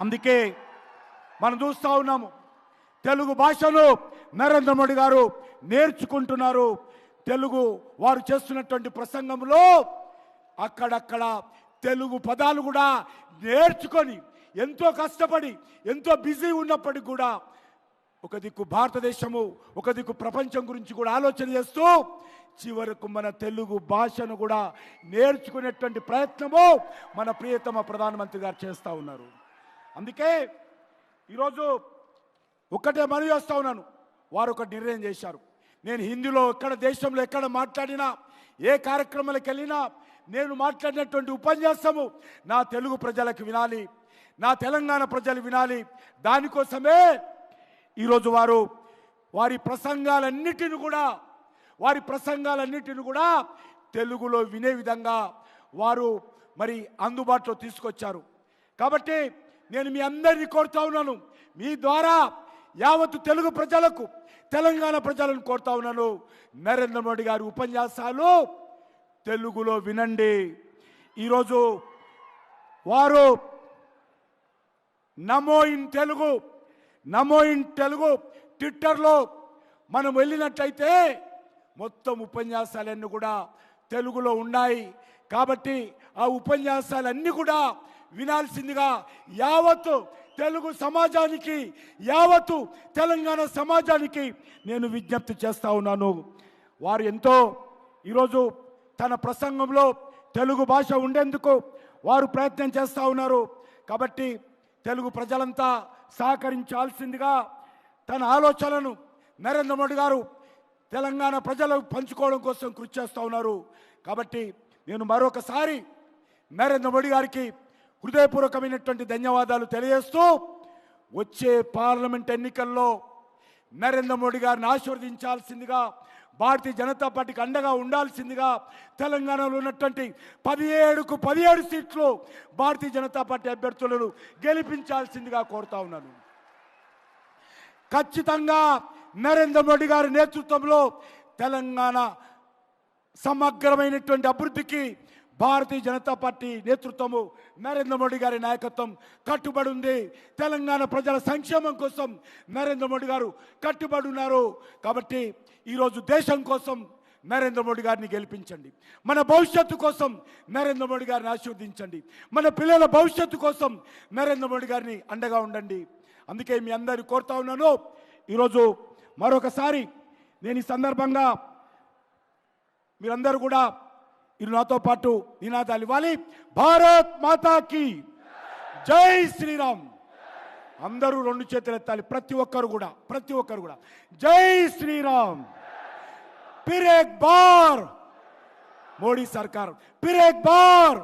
అందుకే మనం చూస్తూ ఉన్నాము తెలుగు భాషను నరేంద్ర మోడీ గారు నేర్చుకుంటున్నారు. తెలుగు వారు చేస్తున్నటువంటి ప్రసంగంలో అక్కడక్కడ తెలుగు పదాలు కూడా నేర్చుకొని ఎంతో కష్టపడి ఎంతో బిజీ ఉన్నప్పటికీ కూడా ఒక దిక్కు భారతదేశము ఒక దిక్కు ప్రపంచం గురించి కూడా ఆలోచన చేస్తూ చివరకు మన తెలుగు భాషను కూడా నేర్చుకునేటువంటి ప్రయత్నము మన ప్రియతమ ప్రధానమంత్రి గారు చేస్తూ ఉన్నారు. అందుకే ఈరోజు ఒక్కటే మనవి చేస్తా ఉన్నాను. వారు ఒక నిర్ణయం చేశారు. నేను హిందీలో ఎక్కడ దేశంలో ఎక్కడ మాట్లాడినా ఏ కార్యక్రమాలకు వెళ్ళినా నేను మాట్లాడినటువంటి ఉపన్యాసము నా తెలుగు ప్రజలకు వినాలి నా తెలంగాణ ప్రజలు వినాలి. దానికోసమే ఈరోజు వారు వారి ప్రసంగాలన్నిటిని కూడా వారి ప్రసంగాలన్నిటిని కూడా తెలుగులో వినే విధంగా వారు మరి అందుబాటులో తీసుకొచ్చారు. కాబట్టి నేను మీ అందరినీ కోరుతా ఉన్నాను. మీ ద్వారా యావత్తు తెలుగు ప్రజలకు తెలంగాణ ప్రజలను కోరుతా ఉన్నాను. నరేంద్ర మోడీ గారి ఉపన్యాసాలు తెలుగులో వినండి. ఈరోజు వారు నమో in Telugu Namo in Telugu ట్విట్టర్లో మనం వెళ్ళినట్లయితే మొత్తం ఉపన్యాసాలన్నీ కూడా తెలుగులో ఉన్నాయి. కాబట్టి ఆ ఉపన్యాసాలన్నీ కూడా వినాల్సిందిగా యావత్తు తెలుగు సమాజానికి యావత్తు తెలంగాణ సమాజానికి నేను విజ్ఞప్తి చేస్తా ఉన్నాను. వారు ఎంతో ఈరోజు తన ప్రసంగంలో తెలుగు భాష ఉండేందుకు వారు ప్రయత్నం చేస్తూ ఉన్నారు. కాబట్టి తెలుగు ప్రజలంతా సహకరించాల్సిందిగా తన ఆలోచనలను నరేంద్ర మోడీ గారు తెలంగాణ ప్రజలకు పంచుకోవడం కోసం కృషి చేస్తూ ఉన్నారు. కాబట్టి నేను మరొకసారి నరేంద్ర మోడీ గారికి హృదయపూర్వకమైనటువంటి ధన్యవాదాలు తెలియజేస్తూ వచ్చే పార్లమెంట్ ఎన్నికల్లో నరేంద్ర మోడీ గారిని ఆశీర్వదించాల్సిందిగా భారతీయ జనతా పార్టీకి అండగా ఉండాల్సిందిగా తెలంగాణలో ఉన్నటువంటి పదిహేడుకు పదిహేడు సీట్లు భారతీయ జనతా పార్టీ అభ్యర్థులను గెలిపించాల్సిందిగా కోరుతా ఉన్నాను. ఖచ్చితంగా నరేంద్ర మోడీ గారి నేతృత్వంలో తెలంగాణ సమగ్రమైనటువంటి అభివృద్ధికి భారతీయ జనతా పార్టీ నేతృత్వము నరేంద్ర మోడీ గారి నాయకత్వం కట్టుబడి ఉంది. తెలంగాణ ప్రజల సంక్షేమం కోసం నరేంద్ర మోడీ గారు కట్టుబడి ఉన్నారు. కాబట్టి ఈరోజు దేశం కోసం నరేంద్ర మోడీ గారిని గెలిపించండి. మన భవిష్యత్తు కోసం నరేంద్ర మోడీ గారిని ఆశీర్వదించండి. మన పిల్లల భవిష్యత్తు కోసం నరేంద్ర మోడీ గారిని అండగా ఉండండి. అందుకే మీ అందరిని కోరుతా ఉన్నాను. ఈరోజు మరొకసారి నేను ఈ సందర్భంగా మీరందరూ కూడా ఇరు నాతో పాటు నినాదాలు ఇవ్వాలి. భారత్ మాతాకి జై శ్రీరామ్. అందరూ రెండు చేతులు ఎత్తాలి ప్రతి ఒక్కరు కూడా ప్రతి ఒక్కరు కూడా. జై శ్రీరామ్. పిరేక్ బార్. మోడీ సర్కార్. పిరేక్ బార్.